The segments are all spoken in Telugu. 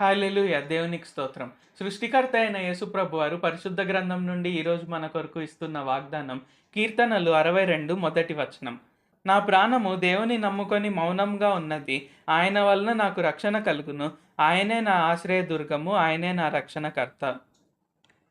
హాలెలూయ దేవునికి స్తోత్రం. సృష్టికర్త అయిన యేసుప్రభు వారు పరిశుద్ధ గ్రంథం నుండి ఈరోజు మన కొరకు ఇస్తున్న వాగ్దానం కీర్తనలు అరవై రెండు మొదటి వచనం. నా ప్రాణము దేవుని నమ్ముకొని మౌనంగా ఉన్నది ఆయన వలన నాకు రక్షణ కలుగును ఆయనే నా ఆశ్రయ దుర్గము ఆయనే నా రక్షణకర్త.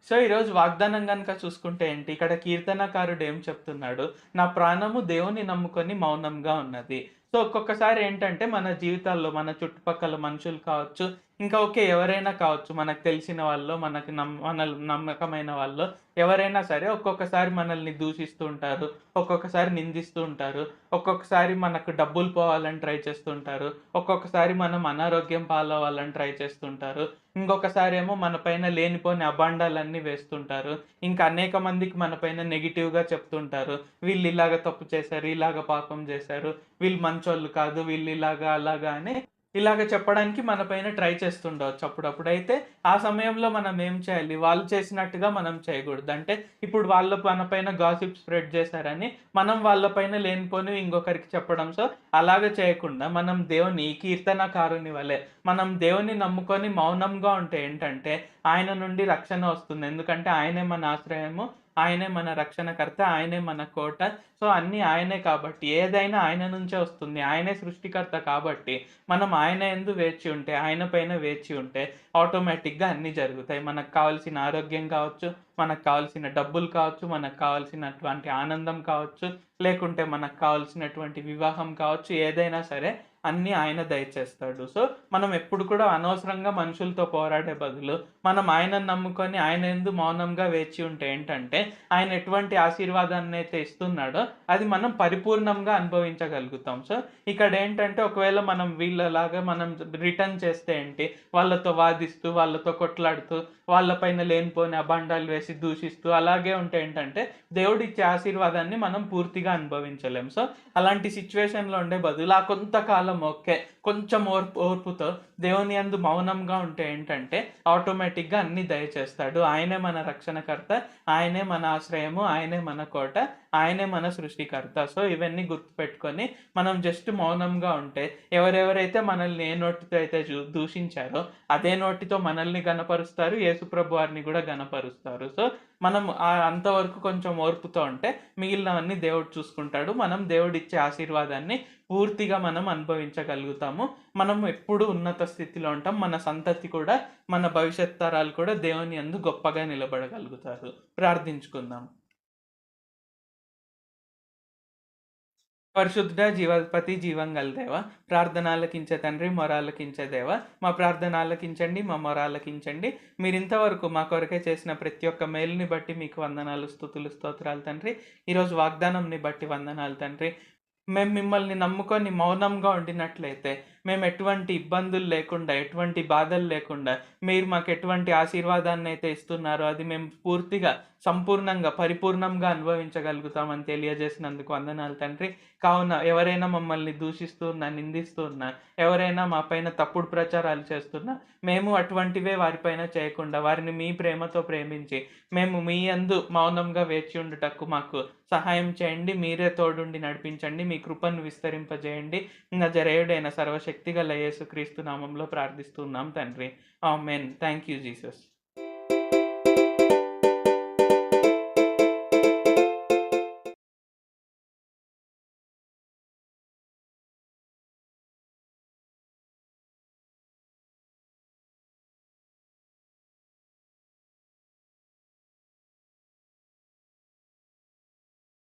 సో ఈరోజు వాగ్దానం కనుక చూసుకుంటే ఏంటి? ఇక్కడ కీర్తనకారుడు ఏం చెప్తున్నాడు? నా ప్రాణము దేవుని నమ్ముకొని మౌనంగా ఉన్నది. సో ఒక్కొక్కసారి ఏంటంటే మన జీవితాల్లో మన చుట్టుపక్కల మనుషులు కావచ్చు ఇంకా ఓకే ఎవరైనా కావచ్చు మనకు తెలిసిన వాళ్ళు మనకి నమ్ మన నమ్మకమైన వాళ్ళు ఎవరైనా సరే ఒక్కొక్కసారి మనల్ని దూషిస్తూ ఉంటారు ఒక్కొక్కసారి నిందిస్తూ ఉంటారు ఒక్కొక్కసారి మనకు డబ్బులు పోవాలని ట్రై చేస్తుంటారు ఒక్కొక్కసారి మనం అనారోగ్యం పాలవ్వాలని ట్రై చేస్తుంటారు ఇంకొకసారి ఏమో మన పైన లేనిపోని అబాండాలన్నీ వేస్తుంటారు ఇంకా అనేక మందికి మన పైన నెగిటివ్గా చెప్తుంటారు వీళ్ళు ఇలాగ తప్పు చేశారు ఇలాగ పాపం చేశారు వీళ్ళు మంచోళ్ళు కాదు వీళ్ళు ఇలాగా అలాగా అని ఇలాగ చెప్పడానికి మన పైన ట్రై చేస్తుండవచ్చు అప్పుడప్పుడు అయితే ఆ సమయంలో మనం ఏం చేయాలి? వాళ్ళు చేసినట్టుగా మనం చేయకూడదు. అంటే ఇప్పుడు వాళ్ళ మన పైన గాసిప్ స్ప్రెడ్ చేశారని మనం వాళ్ళ పైన లేనిపోని ఇంకొకరికి చెప్పడం. సో అలాగ చేయకుండా మనం దేవుని కీర్తనకారుని వలె మనం దేవుని నమ్ముకొని మౌనంగా ఉంటే ఏంటంటే ఆయన నుండి రక్షణ వస్తుంది. ఎందుకంటే ఆయనే మన ఆశ్రయము ఆయనే మన రక్షణకర్త ఆయనే మన కోట సో అన్నీ ఆయనే కాబట్టి ఏదైనా ఆయన నుంచే వస్తుంది. ఆయనే సృష్టికర్త కాబట్టి మనం ఆయన ఎందు వేచి ఉంటే ఆయన పైన వేచి ఉంటే ఆటోమేటిక్గా అన్నీ జరుగుతాయి. మనకు కావాల్సిన ఆరోగ్యం కావచ్చు మనకు కావాల్సిన డబ్బులు కావచ్చు మనకు కావాల్సినటువంటి ఆనందం కావచ్చు లేకుంటే మనకు కావాల్సినటువంటి వివాహం కావచ్చు ఏదైనా సరే అన్నీ ఆయన దయచేస్తాడు. సో మనం ఎప్పుడు కూడా అనవసరంగా మనుషులతో పోరాడే బదులు మనం ఆయనను నమ్ముకొని ఆయన ఎందు మౌనంగా వేచి ఉంటే ఏంటంటే ఆయన ఎటువంటి ఆశీర్వాదాన్ని అయితే ఇస్తున్నాడో అది మనం పరిపూర్ణంగా అనుభవించగలుగుతాం. సో ఇక్కడ ఏంటంటే ఒకవేళ మనం వీళ్ళలాగా మనం రిటర్న్ చేస్తే ఏంటి వాళ్ళతో వాదిస్తూ వాళ్ళతో కొట్లాడుతూ వాళ్ళపైన లేనిపోని అబండాలు వేసి దూషిస్తూ అలాగే ఉంటే ఏంటంటే దేవుడిచ్చే ఆశీర్వాదాన్ని మనం పూర్తిగా అనుభవించలేం. సో అలాంటి సిచ్యువేషన్లో ఉండే బదులు ఆ కొంతకాలం ఓకే కొంచెం ఓర్పు ఓర్పుతో దేవుని అందు మౌనంగా ఉంటే ఏంటంటే ఆటోమేటిక్గా అన్ని దయచేస్తాడు. ఆయనే మన రక్షణకర్త ఆయనే మన ఆశ్రయము ఆయనే మన కోట ఆయనే మన సృష్టికర్త. సో ఇవన్నీ గుర్తుపెట్టుకొని మనం జస్ట్ మౌనంగా ఉంటే ఎవరెవరైతే మనల్ని ఏ నోటితో అయితే దూషించారో అదే నోటితో మనల్ని గనపరుస్తారు యేసుప్రభు వారిని కూడా గనపరుస్తారు సో మనం అంతవరకు కొంచెం ఓర్పుతో ఉంటే మిగిలినవన్నీ దేవుడు చూసుకుంటాడు. మనం దేవుడిచ్చే ఆశీర్వాదాన్ని పూర్తిగా మనం అనుభవించగలుగుతాము. మనం ఎప్పుడు ఉన్నత స్థితిలో ఉంటాం. మన సంతతి కూడా మన భవిష్యత్ తరాలు కూడా దేవుని అందు గొప్పగా నిలబడగలుగుతారు. ప్రార్థించుకుందాం. పరిశుద్ధ జీవపతి జీవం గల దేవ ప్రార్థన తండ్రి మొరాలకించే దేవ మా ప్రార్థనాలకించండి మా మొరాలకించండి. మీరు ఇంతవరకు మా కొరకే చేసిన ప్రతి ఒక్క మేలుని బట్టి మీకు వందనాలు స్థుతులు స్తోత్రాలు తండ్రి. ఈరోజు వాగ్దానంని బట్టి వందనాలు తండ్రి. మేము మిమ్మల్ని నమ్ముకొని మౌనంగా ఉండినట్లయితే మేము ఎటువంటి ఇబ్బందులు లేకుండా ఎటువంటి బాధలు లేకుండా మీరు మాకు ఎటువంటి ఆశీర్వాదాన్ని అయితే ఇస్తున్నారో అది మేము పూర్తిగా సంపూర్ణంగా పరిపూర్ణంగా అనుభవించగలుగుతామని తెలియజేసినందుకు వందనాలు తండ్రి. కావున ఎవరైనా మమ్మల్ని దూషిస్తూ ఉన్నా నిందిస్తూ ఉన్నా ఎవరైనా మా పైన తప్పుడు ప్రచారాలు చేస్తున్నా మేము అటువంటివే వారిపైన చేయకుండా వారిని మీ ప్రేమతో ప్రేమించి మేము మీ అందు మౌనంగా వేచి ఉండుటకు మాకు సహాయం చేయండి మీరే తోడుండి నడిపించండి మీ కృపను విస్తరింపజేయండి. నజరేయుడైన సర్వశక్తిగల యేసుక్రీస్తు నామంలో ప్రార్థిస్తున్నాం తండ్రి. ఆమెన్. Thank you Jesus.